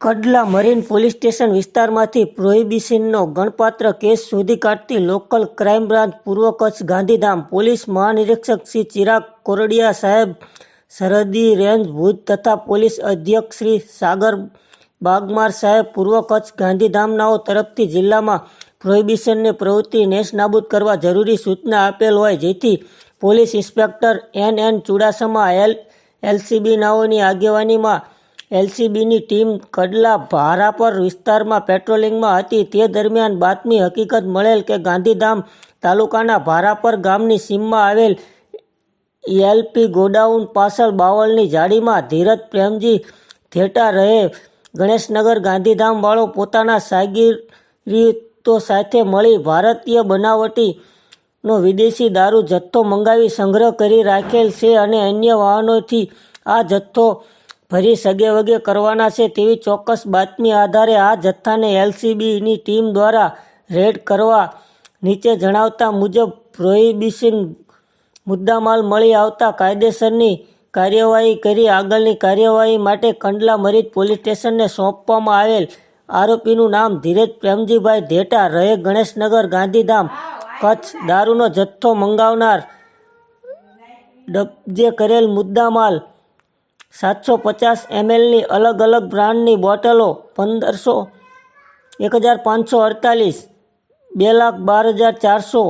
કડલા marine police station વિસ્તારમાંથી પ્રોહિબિશનનો ગણપાત્ર case શોધી કાઢતી local crime branch પૂર્વ કચ્છ ગાંધીધામ પોલીસ મહાનિરીક્ષક શ્રી ચિરાગ કોરડિયા સાહેબ, સરહદી રેન્જ ભુજ તથા પોલીસ અધ્યક્ષ શ્રી સાગર બાગમાર સાહેબ પૂર્વ કચ્છ ગાંધીધામનાઓ તરફથી જિલ્લામાં પ્રોહિબિશનની પ્રવૃત્તિ નેશનાબૂદ કરવા જરૂરી સૂચના આપેલ હોય, જેથી police inspector N N Chudasama, L, LCB નાઓની આગેવાનીમાં એલસીબીની ટીમ કડલા ભારાપર વિસ્તારમાં પેટ્રોલિંગમાં હતી. તે દરમિયાન બાતમી હકીકત મળેલ કે ગાંધીધામ તાલુકાના ભારાપર ગામની સીમમાં આવેલ એલપી ગોડાઉન પાછળ બાવળની જાળીમાં ધીરજ પ્રેમજી થેટા રહે. ગણેશનગર ગાંધીધામવાળો પોતાના સાગીરીતો સાથે મળી ભારતીય બનાવટી નો વિદેશી દારૂ જથ્થો મંગાવી સંગ્રહ કરી રાખેલ છે અને અન્ય વાહનોથી આ જથ્થો ભરી સગે વગે કરવાના છે તેવી ચોક્કસ બાતમી આધારે આ જથ્થાને એલસીબીની ટીમ દ્વારા રેડ કરવા નીચે જણાવતા મુજબ પ્રોહિબિશન મુદ્દામાલ મળી આવતા કાયદેસરની કાર્યવાહી કરી આગળની કાર્યવાહી માટે કંડલા મરીજ પોલીસ સ્ટેશનને સોંપવામાં આવેલ આરોપીનું નામ ધીરજ પ્રેમજીભાઈ ધેટા રહે ગણેશનગર, ગાંધીધામ, કચ્છ. દારૂનો જથ્થો મંગાવનાર ડબજે કરેલ મુદ્દામાલ સાતસો પચાસ એમએલની અલગ અલગ બ્રાન્ડની બોટલો પંદરસો, એક હજાર પાંચસો અડતાલીસ, બે લાખ બાર હજાર ચારસો